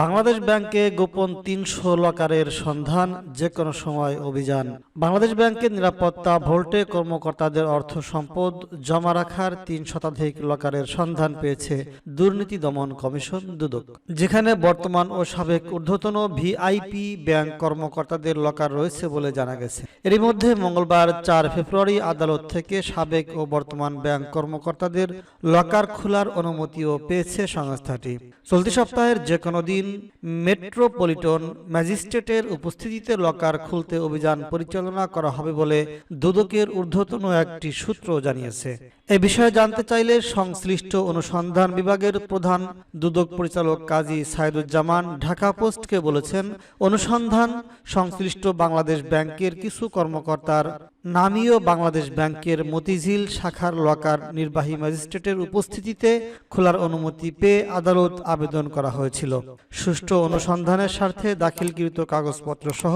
বাংলাদেশ ব্যাংকে গোপন তিনশো লকারের সন্ধান যে কোনো সময় অভিযান। বাংলাদেশ ব্যাংকের নিরাপত্তা ভোল্টে কর্মকর্তাদের অর্থ সম্পদ জমা রাখার তিন শতাধিক লকারের সন্ধান পেয়েছে দুর্নীতি দমন কমিশন দুদক। যেখানে বর্তমান ও সাবেক ঊর্ধ্বতন ভিআইপি ব্যাংক কর্মকর্তাদের লকার রয়েছে বলে জানা গেছে। এরই মধ্যে মঙ্গলবার চার ফেব্রুয়ারি আদালত থেকে সাবেক ও বর্তমান ব্যাংক কর্মকর্তাদের লকার খোলার অনুমতিও পেয়েছে সংস্থাটি। চলতি সপ্তাহের যে কোনো দিন মেট্রোপলিটন ম্যাজিস্ট্রেটের উপস্থিতিতে লকার খুলতে অভিযান পরিচালনা করা হবে বলে দুদকের ঊর্ধ্বতন একটি সূত্র জানিয়েছে। এ বিষয়ে জানতে চাইলে সংশ্লিষ্ট অনুসন্ধান বিভাগের প্রধান দুদক পরিচালক কাজী সাইদুজ্জামান ঢাকা পোস্টকে বলেছেন, অনুসন্ধান সংশ্লিষ্ট বাংলাদেশ ব্যাংকের কিছু কর্মকর্তার নামীয় বাংলাদেশ ব্যাংকের মতিঝিল শাখার লকার নির্বাহী ম্যাজিস্ট্রেটের উপস্থিতিতে খোলার অনুমতি পেয়ে আদালত আবেদন করা হয়েছিল। সুষ্ঠু অনুসন্ধানের স্বার্থে দাখিলকৃত কাগজপত্র সহ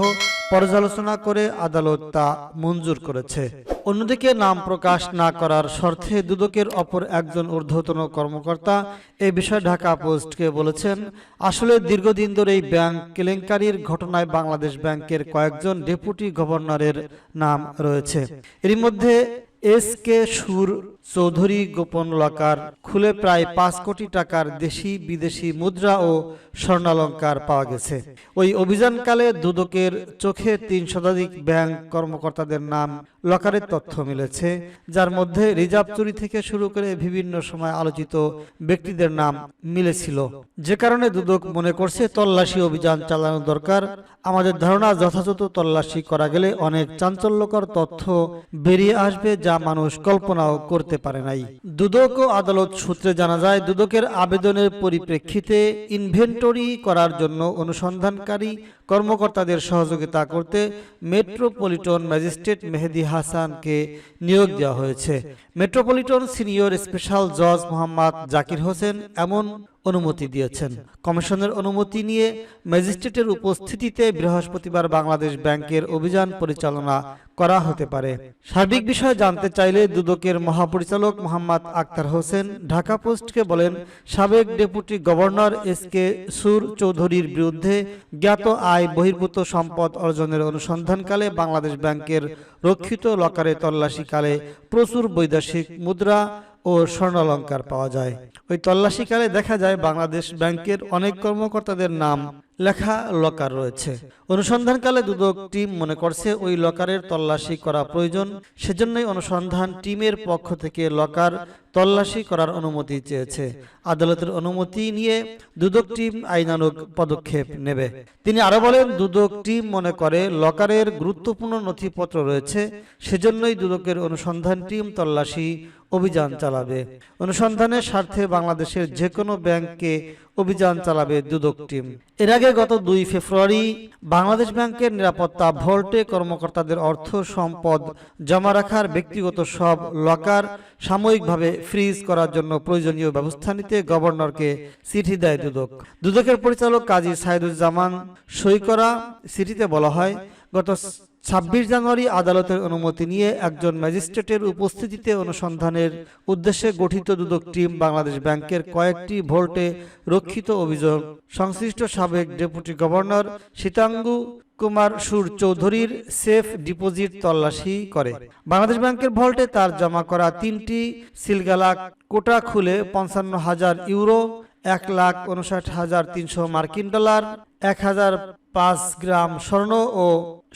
পর্যালোচনা করে আদালত তা মঞ্জুর করেছে। অন্যদিকে নাম প্রকাশ না করার শর্তে দুদকের অপর একজন ঊর্ধ্বতন কর্মকর্তা এ বিষয়ে ঢাকা পোস্টকে বলেছেন, আসলে দীর্ঘদিন ধরে এই ব্যাংক কেলেঙ্কারির ঘটনায় বাংলাদেশ ব্যাংকের কয়েকজন ডেপুটি গভর্নরের নাম রয়েছে। এর মধ্যে এস কে সুর চৌধুরী গোপন লকার খুলে প্রায় পাঁচ কোটি টাকার দেশি, বিদেশি মুদ্রা ও স্বর্ণালঙ্কার পাওয়া গেছে। ওই অভিযানকালে দুদকের চোখে তিন শতাধিক ব্যাংক কর্মকর্তাদের নাম লকারের তথ্য মিলেছে, যার মধ্যে রিজার্ভ চুরি থেকে শুরু করে বিভিন্ন সময় আলোচিত ব্যক্তিদের নাম মিলেছিল। যে কারণে দুদক মনে করছে, তল্লাশি অভিযান চালানো দরকার। আমাদের ধারণা, যথাযথ তল্লাশি করা গেলে অনেক চাঞ্চল্যকর তথ্য বেরিয়ে আসবে যা মানুষ কল্পনাও করতে পারে নাই। দুদক ও আদালত সূত্রে জানা যায়, দুদকের আবেদনের পরিপ্রেক্ষিতে ইনভেন্টরি করার জন্য অনুসন্ধানকারী কর্মকর্তাদের সহযোগিতা করতে মেট্রোপলিটন ম্যাজিস্ট্রেট মেহেদি হাসানকে নিয়োগ দেওয়া হয়েছে। মেট্রোপলিটন সিনিয়র স্পেশাল জজ মোহাম্মদ জাকির হোসেন এমন অনুমতি দিয়েছেন। কমিশনের অনুমতি নিয়ে ম্যাজিস্ট্রেটের উপস্থিতিতে বৃহস্পতিবার বাংলাদেশ ব্যাংকের অভিযান পরিচালনা করা হতে পারে। সার্বিক বিষয়ে জানতে চাইলে দুদকের মহাপরিচালক মোহাম্মদ আক্তার হোসেন ঢাকা পোস্টকে বলেন, সাবেক ডেপুটি গভর্নর এস কে সুর চৌধুরীর বিরুদ্ধে জ্ঞাত আয় বহির্ভূত সম্পদ অর্জনের অনুসন্ধানকালে বাংলাদেশ ব্যাংকের রক্ষিত লকারে তল্লাশিকালে প্রচুর বৈদেশিক মুদ্রা ও স্বর্ণালঙ্কার পাওয়া যায়। ওই তল্লাশিকালে দেখা যায় বাংলাদেশ ব্যাংকের অনেক কর্মকর্তাদের নাম লেখা লকার রয়েছে। অনুসন্ধানকালে দুদক টিম মনে করছে ওই লকারের তল্লাশি করা প্রয়োজন, সেজন্যই অনুসন্ধান টিমের পক্ষ থেকে লকার তল্লাশি করার অনুমতি চেয়েছে। আদালতের অনুমতি নিয়ে দুদক টিম আইনানুগ পদক্ষেপ নেবে। তিনি আরও বলেন, দুদক টিম মনে করে লকারের গুরুত্বপূর্ণ নথিপত্র রয়েছে, সেজন্যই দুদকের অনুসন্ধান টিম তল্লাশি অভিযান চালাবে। অনুসন্ধানের স্বার্থে বাংলাদেশের যে কোনো ব্যাংকে অভিযান চালাবে দুদক টিম। এর আগে গত দুই ফেব্রুয়ারি বাংলাদেশ ব্যাংকের নিরাপত্তা ভোল্টে কর্মকর্তাদের অর্থ সম্পদ জমা রাখার ব্যক্তিগত সব লকার সাময়িকভাবে ফ্রিজ করার জন্য প্রয়োজনীয় ব্যবস্থা নিতে গভর্নরকে চিঠি দেয় দুদক। দুদকের পরিচালক কাজী সাইদুজ্জামান সই করা চিঠিতে বলা হয় গত ছাব্বিশ জানুয়ারি আদালতের অনুমতি নিয়ে একজন ম্যাজিস্ট্রেটের উপস্থিতিতে অনুসন্ধানের উদ্দেশ্যে গঠিত দুদক টিম বাংলাদেশ ব্যাংকের কয়েকটি ভোল্টে রক্ষিত অভিযোগ। সংশ্লিষ্ট সাবেক ডেপুটি গভর্নর সীতাঙ্গু কুমার সুর চৌধুরীর সেফ ডিপোজিট তল্লাশি করে। বাংলাদেশ ব্যাংকের ভল্টে তার জমা করা তিনটি সিলগালা কোটা খুলে পঞ্চান্ন হাজার ইউরো, এক লাখ উনষাট হাজার তিনশো মার্কিন ডলার, এক হাজার পাঁচ গ্রাম স্বর্ণ ও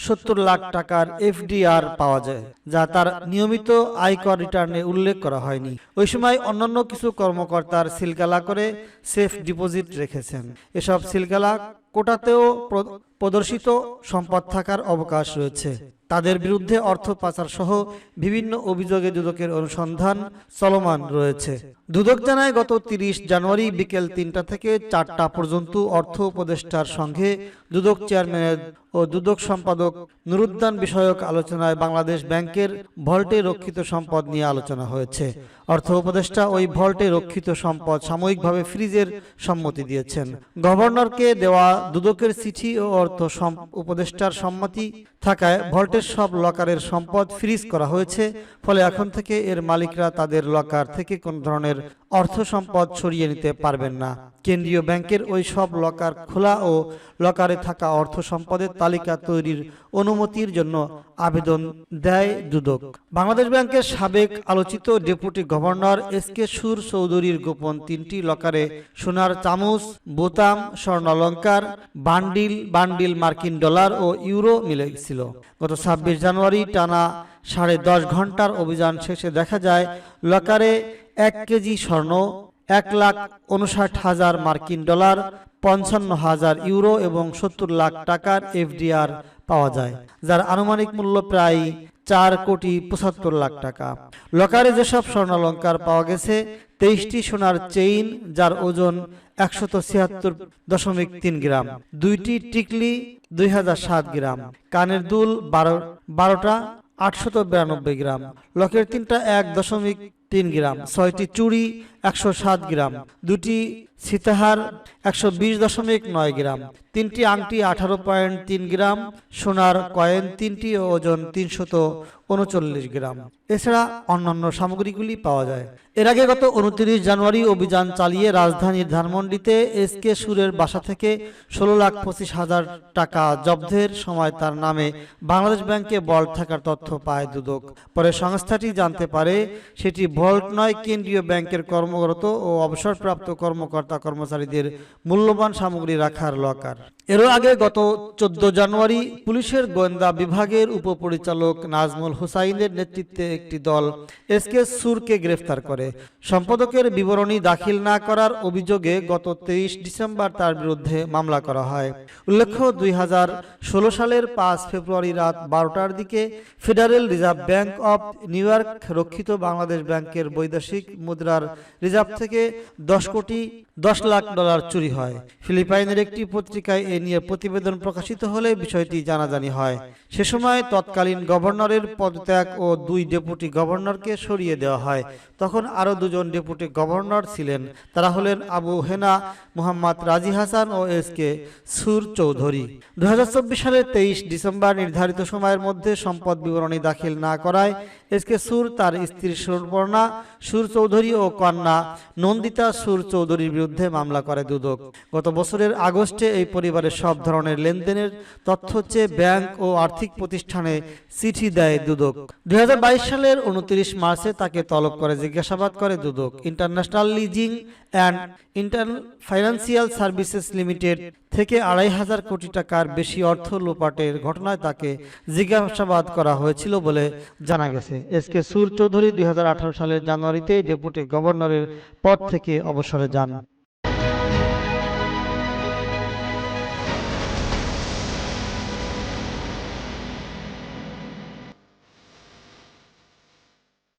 সত্তর লাখ টাকার এফডিআর পাওয়া যায়, যা তার নিয়মিত আয়কর রিটার্নে উল্লেখ করা হয়নি। ওই সময় অন্যান্য কিছু কর্মকর্তার সিলগালা করে সেফ ডিপোজিট রেখেছেন। এসব সিলগালা কোটাতেও প্রদর্শিত সম্পদ থাকার অবকাশ রয়েছে। তাদের বিরুদ্ধে অর্থ পাচার সহ বিভিন্ন অভিযোগে দুদকের অনুসন্ধান চলমান রয়েছে। দুদক জানায়, গত তিরিশ জানুয়ারি বিকেল তিনটা থেকে চারটা পর্যন্ত অর্থ উপদেষ্টার সঙ্গে দুদক চেয়ারম্যান ও দুদক সম্পাদক নুরুদ্দান বিষয়ক আলোচনায় বাংলাদেশ ব্যাংকের ভল্টে রক্ষিত সম্পদ নিয়ে আলোচনা হয়েছে। অর্থ উপদেষ্টা ওই ভল্টে রক্ষিত সম্পদ সাময়িকভাবে ফ্রিজের সম্মতি দিয়েছেন। গভর্নরকে দেওয়া দুদকের চিঠি ও অর্থ উপদেষ্টার সম্মতি থাকায় ভল্টের সব লকারের সম্পদ ফ্রিজ করা হয়েছে, ফলে এখন থেকে এর মালিকরা তাদের লকার থেকে কোন ধরনের অর্থ সম্পদ সরিয়ে নিতে পারবেন না। কেন্দ্রীয় ব্যাংকের ওই সব লকার খোলা ও লকারে থাকা অর্থ সম্পদের তালিকা তৈরির অনুমতির জন্য আবেদন দেয় দুদক। বাংলাদেশ ব্যাংকের সাবেক আলোচিত ডেপুটি গভর্নর এস কে সুর চৌধুরীর গোপন তিনটি লকারে সোনার চামচ, বোতাম, স্বর্ণালঙ্কার, বান্ডিল বান্ডিল মার্কিন ডলার ও ইউরো মিলে ছিল গত ছাব্বিশ জানুয়ারি টানা সাড়ে দশ ঘণ্টার অভিযান শেষে দেখা যায়, লকারে এক কেজি স্বর্ণ, এক লাখ উনষাট হাজার মার্কিন ডলার, পঞ্চান্ন হাজার ইউরো এবং সত্তর লাখ টাকার এফডিআর পাওয়া যায়, যার আনুমানিক মূল্য প্রায় চার কোটি পঁচাত্তর লাখ টাকা। লকারে যেসব স্বর্ণালঙ্কার পাওয়া গেছে, তেইশটি সোনার চেইন, যার ওজন একশত ছিয়াত্তর দশমিক তিন গ্রাম, দুইটি টিকলি দুই হাজার সাত গ্রাম, কানের দুল বারো, বারোটা আটশত বিরানব্বই গ্রাম, লকের তিনটা এক দশমিক তিন গ্রাম, ছয়টি চুড়ি, একশো সাত গ্রাম, দুটি সীতাহার, একশো বিশ দশমিক নয় গ্রাম, তিনটি আংটি, আঠারো পয়েন্ট তিন গ্রাম, সোনার কয়েন তিনটি ওজন তিনশত উনচল্লিশ গ্রাম। এছাড়া অন্যান্য সামগ্রীগুলি পাওয়া যায়। এর আগে গত উনত্রিশ জানুয়ারি অভিযান চালিয়ে রাজধানীর ধানমন্ডিতে এস কে সুরের বাসা থেকে ষোলো লাখ পঁচিশ হাজার টাকা জব্দের সময় তার নামে বাংলাদেশ ব্যাংকে বল থাকার তথ্য পায় দুদক। পরে সংস্থাটি জানতে পারে, সেটি ভল্ট নয় কেন্দ্রীয় ব্যাংকের কর্মরত ও অবসরপ্রাপ্ত কর্মকর্তা কর্মচারীদের মূল্যবান সামগ্রী রাখার লকার এরও আগে গত চোদ্দ জানুয়ারি পুলিশের গোয়েন্দা বিভাগের উপপরিচালক নাজমুল হুসাইনের নেতৃত্বে একটি দল এস কে সুরকে গ্রেফতার করে। সম্পাদকের বিবরণী দাখিল না করার অভিযোগে গত তেইশ ডিসেম্বর তার বিরুদ্ধে মামলা করা হয়। উল্লেখ্য, দুই হাজার ষোলো সালের পাঁচ ফেব্রুয়ারি রাত বারোটার দিকে Federal Reserve Bank of New York রক্ষিত বাংলাদেশ ব্যাংকের বৈদেশিক মুদ্রার রিজার্ভ থেকে দশ কোটি দশ লাখ ডলার চুরি হয়। ফিলিপাইনের একটি পত্রিকায় এ নিয়ে প্রতিবেদন প্রকাশিত হলে বিষয়টি জানাজানি হয়। সে সময় তৎকালীন গভর্নরের পদত্যাগ ও দুই ডেপুটি গভর্নরকে সরিয়ে দেওয়া হয়। তখন আরও দুজন ডেপুটি গভর্নর ছিলেন। তারা হলেন আবু হেনা, মোহাম্মদ রাজি হাসান ও এস কে সুর চৌধুরী দু হাজার চব্বিশ সালের তেইশ ডিসেম্বর নির্ধারিত সময়ের মধ্যে সম্পদ বিবরণী দাখিল না করায় এস কে সুর তার স্ত্রী সুরপর্ণা সুর চৌধুরী ও কন্যা। নন্দিতা সুর চৌধুরীর বিরুদ্ধে মামলা করে দুদক। গত বছরের আগস্টে এই পরিবারের সব ধরনের লেনদেনের তথ্য চেয়ে ব্যাংক ও আর্থিক প্রতিষ্ঠানে চিঠি দেয় দুদক। দুই হাজার বাইশ সালের উনত্রিশ মার্চে তাকে তলব করে জিজ্ঞাসাবাদ করে দুদক। International Leasing and Inter Financial Services Limited থেকে আড়াই হাজার কোটি টাকার বেশি অর্থ লোপাটের ঘটনায় তাকে জিজ্ঞাসাবাদ করা হয়েছিল বলে জানা গেছে। এস কে সুর চৌধুরী দুই হাজার আঠারো সালের জানুয়ারিতে ডেপুটি গভর্নরের পদ থেকে অবসরে যান।